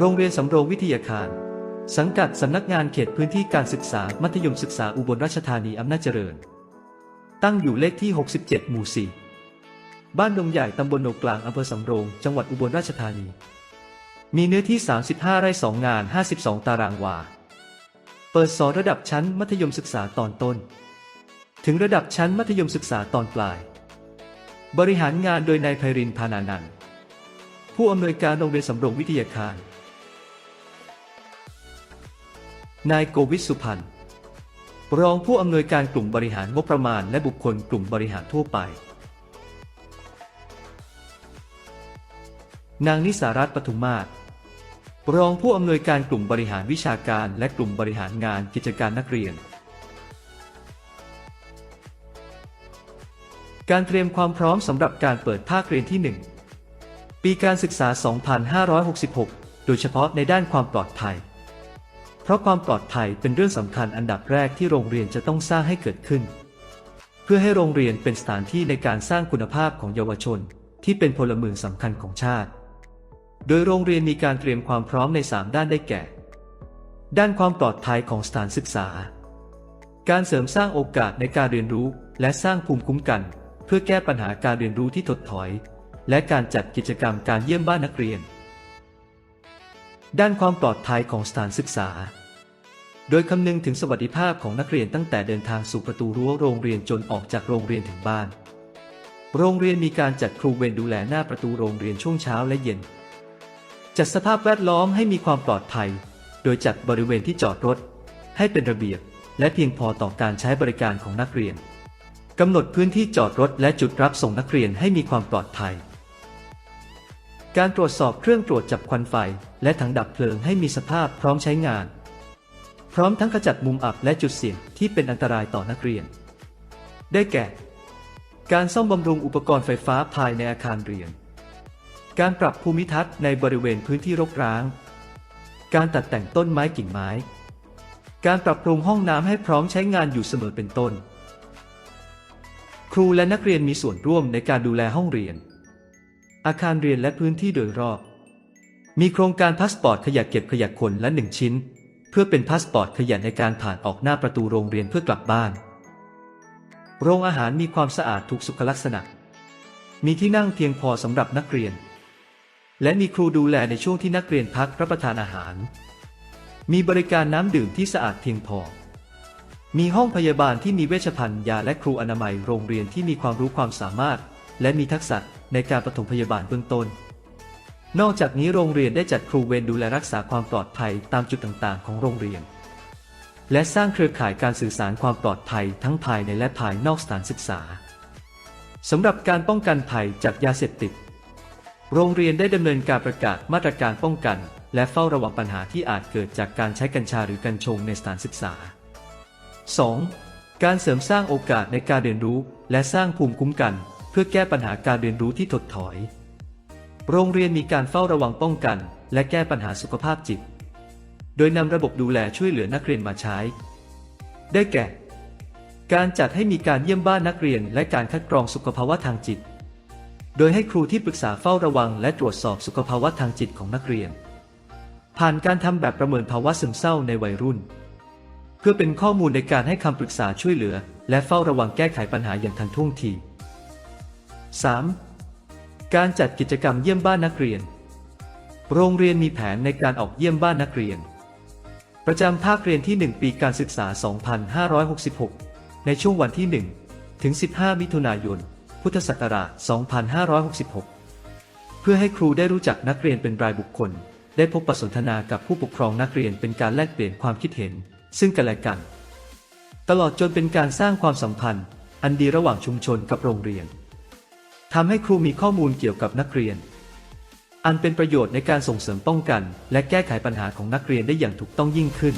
โรงเรียนสำโรงวิทยาคาร สังกัดสำนักงานเขตพื้นที่การศึกษา มัธยมศึกษาอุบลราชธานีอำนาจเจริญ ตั้งอยู่เลขที่ 67 หมู่ 4 บ้านดงใหญ่ตำบลโนกลางอำเภอสำโรง จังหวัดอุบลราชธานี มีเนื้อที่ 35 ไร่2งาน 52 ตารางวา เปิดสอนระดับชั้นมัธยมศึกษาตอนต้น ถึงระดับชั้นมัธยมศึกษาตอนปลาย บริหารงานโดยนายไพรินพานานันท์ผู้อำนวยการโรงเรียนสำโรงวิทยาคาร นายโกวิทสุพันธ์รองผู้อำนวยการกลุ่มบริหารงบประมาณและบุคคลกลุ่มบริหารทั่วไป นางนิสารัตน์ปทุมมาศรองผู้อำนวยการกลุ่มบริหารวิชาการและกลุ่มบริหารงานกิจการนักเรียน การเตรียมความพร้อมสำหรับการเปิดภาคเรียนที่ 1 ปีการศึกษา 2566 โดยเฉพาะในด้านความปลอดภัย เพราะความปลอดภัยเป็นเรื่องสำคัญอันดับแรกที่โรงเรียนจะต้องสร้างให้เกิดขึ้น เพื่อให้โรงเรียนเป็นสถานที่ในการสร้างคุณภาพของเยาวชน ที่เป็นพลเมืองสำคัญของชาติ โดยโรงเรียนมีการเตรียมความพร้อมใน 3 ด้านได้แก่ ด้านความปลอดภัยของสถานศึกษา การเสริมสร้างโอกาสในการเรียนรู้ และสร้างภูมิคุ้มกัน เพื่อแก้ปัญหาการเรียนรู้ที่ถดถอย และการจัดกิจกรรมการเยี่ยมบ้านนักเรียนด้านความปลอดภัยของสถานศึกษา โดยคำนึงถึงสวัสดิภาพของนักเรียนตั้งแต่เดินทางสู่ประตูรั้วโรงเรียนจนออกจากโรงเรียนถึงบ้าน โรงเรียนมีการจัดครูเวรดูแลหน้าประตูโรงเรียนช่วงเช้าและเย็น จัดสภาพแวดล้อมให้มีความปลอดภัย โดยจัดบริเวณที่จอดรถ ให้เป็นระเบียบ และเพียงพอต่อการใช้บริการของนักเรียนกำหนดพื้นที่จอดรถและจุดรับส่งนักเรียนให้มีความปลอดภัย การตรวจสอบเครื่องตรวจจับควันไฟ และถังดับเพลิงให้มีสภาพพร้อมใช้งาน ร้อมทั้งขจัดมุมอับและจุดเสี่ยงที่เป็นอันตรายต่อนักเรียน ได้แก่ การซ่อมบำรุงอุปกรณ์ไฟฟ้าภายในอาคารเรียน การปรับภูมิทัศน์ในบริเวณพื้นที่รกร้าง การตัดแต่งต้นไม้กิ่งไม้ การปรับปรุงห้องน้ำให้พร้อมใช้งานอยู่เสมอเป็นต้น ครูและนักเรียนมีส่วนร่วมในการดูแลห้องเรียน อาคารเรียนและพื้นที่โดยรอบ มีโครงการพาสปอร์ตขยะเก็บขยะคนละหนึ่งชิ้น เพื่อเป็นพาสปอร์ตขยะในการผ่านออกหน้าประตูโรงเรียนเพื่อกลับบ้าน โรงอาหารมีความสะอาดถูกสุขลักษณะ มีที่นั่งเพียงพอสำหรับนักเรียน และมีครูดูแลในช่วงที่นักเรียนพักรับประทานอาหาร มีบริการน้ำดื่มที่สะอาดเพียงพอ มีห้องพยาบาลที่มีเวชภัณฑ์ยาและครูอนามัยโรงเรียนที่มีความรู้ความสามารถ และมีทักษะในการปฐมพยาบาลเบื้องต้น นอกจากนี้โรงเรียนได้จัดครูเวรดูแลรักษาความปลอดภัยตามจุดต่างๆ ของโรงเรียน และสร้างเครือข่ายการสื่อสารความปลอดภัยทั้งภายในและภายนอกสถานศึกษาสำหรับการป้องกันภัยจากยาเสพติด โรงเรียนได้ดำเนินการประกาศมาตรการป้องกัน และเฝ้าระวังปัญหาที่อาจเกิดจากการใช้กัญชาหรือกัญชงในสถานศึกษา 2. การเสริมสร้างโอกาสในการเรียนรู้ และสร้างภูมิคุ้มกัน เพื่อแก้ปัญหาการเรียนรู้ที่ถดถอย โรงเรียนมีการเฝ้าระวังป้องกัน และแก้ปัญหาสุขภาพจิต โดยนำระบบดูแลช่วยเหลือนักเรียนมาใช้ ได้แก่ การจัดให้มีการเยี่ยมบ้านนักเรียน และการคัดกรองสุขภาวะทางจิต โดยให้ครูที่ปรึกษาเฝ้าระวัง และตรวจสอบสุขภาวะทางจิตของนักเรียน ผ่านการทำแบบประเมินภาวะซึมเศร้าในวัยรุ่น เพื่อเป็นข้อมูลในการให้คำปรึกษาช่วยเหลือ และเฝ้าระวังแก้ไขปัญหาอย่างทันท่วงที 3. การจัดกิจกรรมเยี่ยมบ้านนักเรียน โรงเรียนมีแผนในการออกเยี่ยมบ้านนักเรียน ประจำภาคเรียนที่ 1 ปีการศึกษา 2566 ในช่วงวันที่ 1 ถึง 15 มิถุนายน พุทธศักราช 2566 เพื่อให้ครูได้รู้จักนักเรียนเป็นรายบุคคล ได้พบปะสนทนากับผู้ปกครองนักเรียนเป็นการแลกเปลี่ยนความคิดเห็น ซึ่งกันและกัน ตลอดจนเป็นการสร้างความสัมพันธ์ อันดีระหว่างชุมชนกับโรงเรียน ทำให้ครูมีข้อมูลเกี่ยวกับนักเรียน อันเป็นประโยชน์ในการส่งเสริมป้องกัน และแก้ไขปัญหาของนักเรียนได้อย่างถูกต้องยิ่งขึ้น